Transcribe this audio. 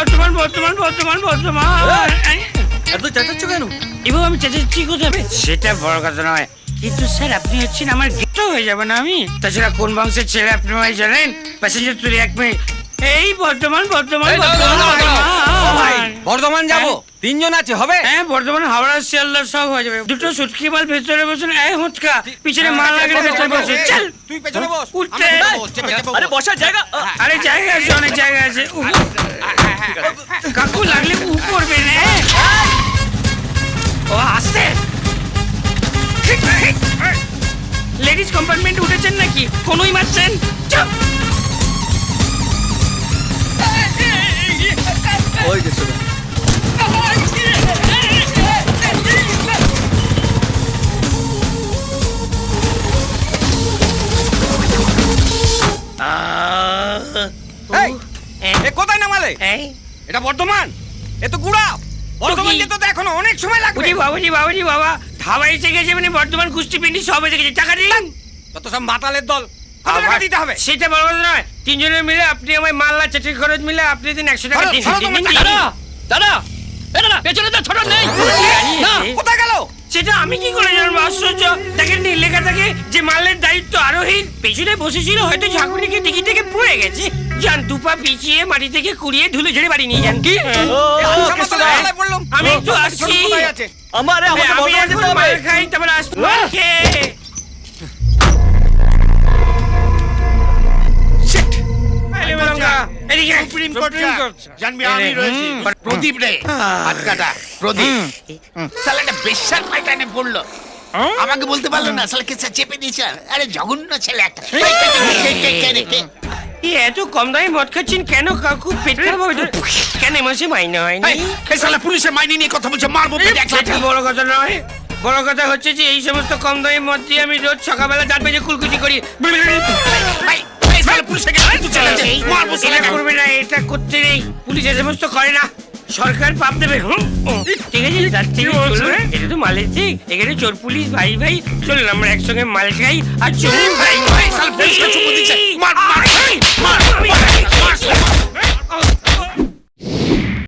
বর্তমান বর্তমান বর্তমান বর্তমান। এত চেঁচাচ্ছ কেন? এবং আমি চেঁচাচ্ছি কোথায়? সেটা বড় কথা নয়। কিন্তু স্যার আপনি হচ্ছেন আমার গিফট হয়ে যাবে না আমি। তাছাড়া কোন বংশের ছেলে আপনি আমায় জানেন? প্যাসেঞ্জার তুলে এক মিনিট। এই ভাই, বর্তমান। বর্ধমান যাব। তিনজন আছে হবে? হ্যাঁ বর্তমান হাওড়া শিয়ালদা সব হয়ে যাবে। দুটো সুটকি মাল ভেতরে বসুন এই হুঁচকা। পিছনে মাল লাগলে ভেতরে বসে চল। তুই পেছনে বস। উঠতে। আরে বসার জায়গা? আরে জায়গা আছে অনেক জায়গা আছে। কাকু লাগলে উ করবে না ও আসতে লেডিস কম্পার্টমেন্ট উঠেছেন নাকি? কোনোই মারছেন? চুপ। ওই এ কোথায় নামালে? এই। এটা বর্ধমান। এ তো গুড়া বর্ধমান যেতে তো এখনও অনেক সময় লাগবে। বুঝি বাবুজি বাবুজি বাবা ধাবা এসে গেছে মানে বর্তমান কুস্তি পিন্ডি সব এসে গেছে। টাকা দিন। তত সব মাতালের দল কত টাকা দিতে হবে? সেটা বড় কথা নয়। তিনজনে মিলে আপনি আমায় মাল্লা চেটের খরচ মিলে আপনি দিন একশো টাকা দিন। দাদা এ দাদা পেছনে তো ছোট নেই। কোথায় গেল? সেটা আমি কি করে জানব? আশ্চর্য। দেখেন নি লেখা থাকে যে মালের দায়িত্ব আরোহী পেছনে বসেছিল হয়তো ঝাঁকুনিকে দিকে থেকে পড়ে গেছে। যান দুপা পিছিয়ে মাটি থেকে কুড়িয়ে ধুলে ঝেড়ে বাড়ি নিয়ে যান কি আমি একটু আসছি আমারে আমি আমাকে এখন মার খাই তারপর প্রদীপ রে প্রদীপ সালাটা পড়ল আমাকে বলতে পারল না সালা কেসা চেপে দিয়েছে আরে জঘন্য ছেলে একটা এত কম দামে মদ খাচ্ছেন কেন কাকু? পেট খারাপ হবে কেন মাসে মাইনে হয়নি? এই, মাইনে নিয়ে কথা বলছে মারবো পেটে বড় কথা নয়। বড় কথা হচ্ছে যে এই সমস্ত কম দামি মদ দিয়ে আমি রোজ সকালবেলা বেজে কুলকুচি করি। করবে না এটা করতে নেই। পুলিশ এ সমস্ত করে না। সরকার পাপ দেবে। ঠিক আছে তার থেকে চলবে এটা তো মালের ঠিক। এখানে চোর পুলিশ ভাই ভাই। চলুন আমরা একসঙ্গে মাল খাই আর চোর ভাই ভাই পুলিশকে দিচ্ছে।